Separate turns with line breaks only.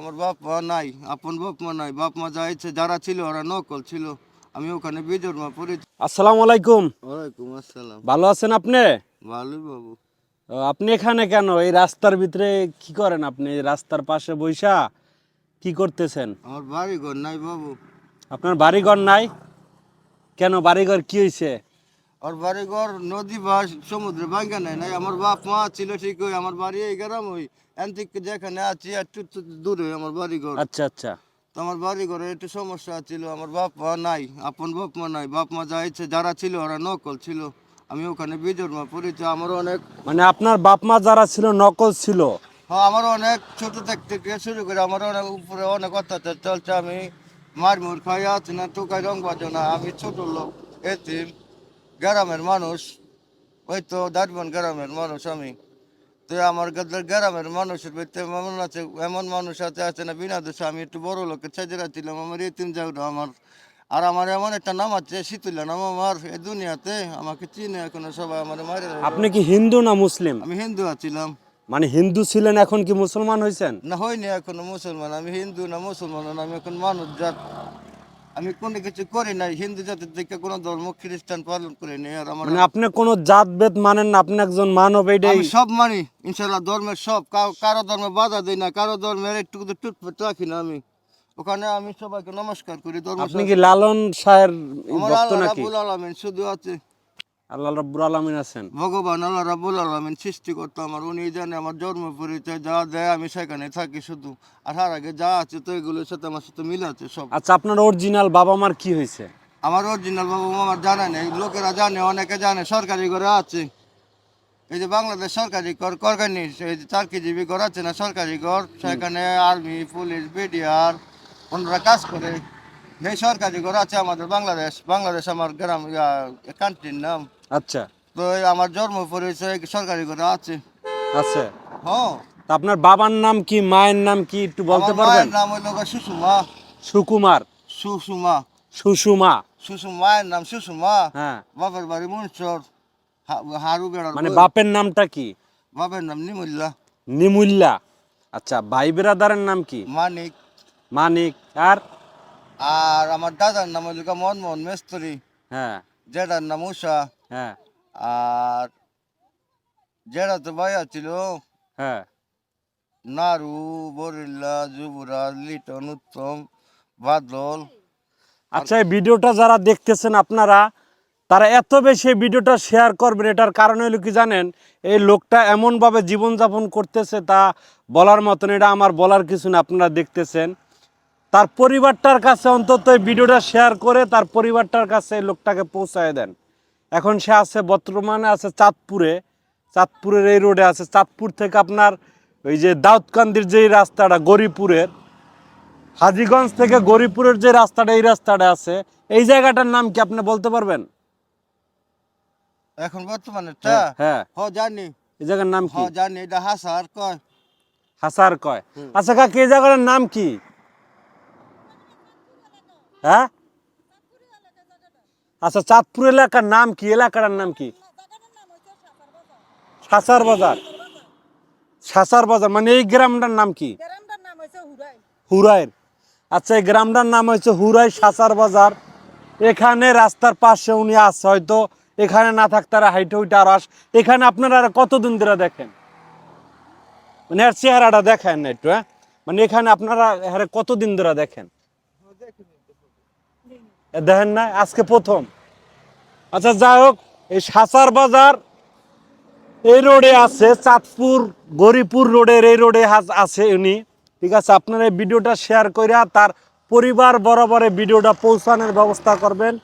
আমার বাপ মা নাই আপন বাপ মা নাই বাপ মা যা ইচ্ছে যারা ছিল ওরা নকল ছিল আমি ওখানে বিজোর মা পড়েছি
আসসালামু আলাইকুম।
ওয়ালাইকুম আসসালাম।
ভালো আছেন আপনি?
ভালোই বাবু।
আপনি এখানে কেন? এই রাস্তার ভিতরে কি করেন আপনি? রাস্তার পাশে বৈশা কি করতেছেন?
আমার বাড়ি ঘর নাই বাবু।
আপনার বাড়িঘর নাই? কেন বাড়িঘর কি হয়েছে
আর বাড়ি ঘর নদী বা সমুদ্রে ভাঙ্গা নাই নাই। আমার বাপ মা ছিল ঠিক ওই আমার বাড়ি এই গ্রাম ওই এন থেকে যেখানে আছি একটু দূরে আমার বাড়ি ঘর
আচ্ছা আচ্ছা।
তো আমার বাড়ি ঘরে একটু সমস্যা ছিল আমার বাপ মা নাই আপন বাপ মা নাই। বাপ মা যা ইচ্ছে যারা ছিল ওরা নকল ছিল। আমি ওখানে বিজোর মা পড়েছি আমার অনেক
মানে আপনার বাপ মা যারা ছিল নকল ছিল?
হ্যাঁ আমার অনেক ছোট থেকে শুরু করে আমার অনেক উপরে অনেক অত্যাচার চলছে। আমি মার মুর খাই আছি না টোকাই রং বাজো না। আমি ছোট লোক এতিম। গ্রামের মানুষ ওই তো দারবান গ্রামের মানুষ আমি। তো আমার গ্রামের মানুষের ভিতরে এমন আছে এমন মানুষ আছে আছে না বিনা দোষে আমি একটু বড় লোকের ছেজরা ছিলাম আমার এতিম যাওয়া আমার। আর আমার এমন একটা নাম আছে শীতুল্লা নাম আমার এই দুনিয়াতে আমাকে চিনে এখন সবাই আমার মারে
আপনি কি হিন্দু না মুসলিম?
আমি হিন্দু আছিলাম।
মানে হিন্দু ছিলেন এখন কি মুসলমান হয়েছেন
না হয়নি এখনও মুসলমান। আমি হিন্দু না মুসলমান আমি এখন মানুষ জাত। আমি কোনো কিছু করি নাই হিন্দু জাতির দিকে কোনো ধর্ম খ্রিস্টান পালন করি নাই আর আমার
মানে আপনি কোনো জাত ভেদ মানেন না আপনি একজন মানব এইটাই
আমি সব মানি ইনশাল্লাহ ধর্মের সব কাউ- কারও ধর্মে বাধা দেই না কারও ধর্মের একটু টুটফুট রাখি না আমি। ওখানে আমি সবাইকে নমস্কার করি ধর্ম
আপনি কি লালন শাহের
আমার
ভক্ত
আল্লাহ
নাকি?
রাবুল আলমিন শুধু আছে।
আল্লাহ রাব্বুল আলামিন আছেন।
ভগবান আল্লাহ রাবুল আলমিন সৃষ্টি করতো আমার উনি জানে আমার জন্ম পরিচয় যা দেয় আমি সেখানে থাকি শুধু। আর তার আগে যা আছে তো এগুলোর সাথে আমার সাথে মিল আছে সব।
আচ্ছা আপনার অরিজিনাল বাবা মার কি হয়েছে?
আমার অরিজিনাল বাবু আমার জানা নেই লোকেরা জানে অনেকে জানে সরকারি ঘরে আছে। এই যে বাংলাদেশ সরকারি কর করগানি এই যে চাকরিজীবী ঘর আছে না সরকারি ঘর সেখানে আর্মি পুলিশ বিডিআর ওনারা কাজ করে। এই সরকারি ঘর আছে আমাদের বাংলাদেশ বাংলাদেশ আমার গ্রাম কান্ট্রির নাম।
আচ্ছা।
তো আমার জন্ম পরিচয় সরকারি ঘরে আছে।
আচ্ছা
হ্যাঁ।
তা আপনার বাবার নাম কি মায়ের নাম কি একটু বলতে পারবেন?
মায়ের নাম হইল গো সুষুমা।
সুকুমার।
সুষুমা।
সুষুমা।
সুষুমা মায়ের নাম সুষুমা।
হ্যাঁ।
বাপের বাড়ি মুনসর হারু বেড়ার
মানে বাপের নামটা কি?
বাপের নাম নিমুল্লা।
নিমুল্লা। আচ্ছা ভাই বেরাদারের নাম কি?
মানিক।
মানিক। আর?
আর আমার দাদার নাম হইল গা মনমোহন মেস্তরি।
হ্যাঁ।
জেঠার নাম উষা
হ্যাঁ।
আর যেটা তো ভাইয়া ছিল
হ্যাঁ।
নারু বরিল্লা যুবরাজ লিটন উত্তম বাদল।
আচ্ছা এই ভিডিওটা যারা দেখতেছেন আপনারা তারা এত বেশি ভিডিওটা শেয়ার করবেন এটার কারণ হলো কি জানেন? এই লোকটা এমনভাবে জীবনযাপন করতেছে তা বলার মতন এটা আমার বলার কিছু না আপনারা দেখতেছেন। তার পরিবারটার কাছে অন্তত এই ভিডিওটা শেয়ার করে তার পরিবারটার কাছে এই লোকটাকে পৌঁছায় দেন। এখন সে আছে বর্তমানে আছে চাঁদপুরে। চাঁদপুরের এই রোডে আছে। চাঁদপুর থেকে আপনার ওই যে দাউদকান্দির যে রাস্তাটা গরিপুরের হাজিগঞ্জ থেকে গরিপুরের যে রাস্তাটা এই রাস্তাটা আছে। এই জায়গাটার নাম কি আপনি বলতে পারবেন?
এখন বর্তমানে
হ্যাঁ
হ জানি।
এই জায়গার নাম কি?
জানি। এটা হাসার কয়?
হাসার কয়। আচ্ছা কাকি এই জায়গাটার নাম কি? হ্যাঁ? আচ্ছা চাঁদপুর এলাকার নাম কি? এলাকাটার নাম কি? সাসার বাজার। সাসার বাজার মানে এই গ্রামটার নাম কি? হুরাইর। আচ্ছা এই গ্রামটার নাম হচ্ছে হুরাই সাসার বাজার। এখানে রাস্তার পাশে উনি আছে হয়তো এখানে না থাকতে আর হাইটে উইটে আর আস এখানে আপনারা আর কতদিন ধরে দেখেন? মানে এর চেহারাটা দেখেন না একটু হ্যাঁ? মানে এখানে আপনারা কতদিন ধরে দেখেন। দেখেন না, আজকে প্রথম। আচ্ছা যাই হোক, এই সাঁচার বাজার, এই রোডে আছে চাঁদপুর গরিপুর রোডের এই রোডে আছে উনি। ঠিক আছে, আপনারা এই ভিডিওটা শেয়ার করিয়া তার পরিবার বরাবরে ভিডিওটা পৌঁছানোর ব্যবস্থা করবেন।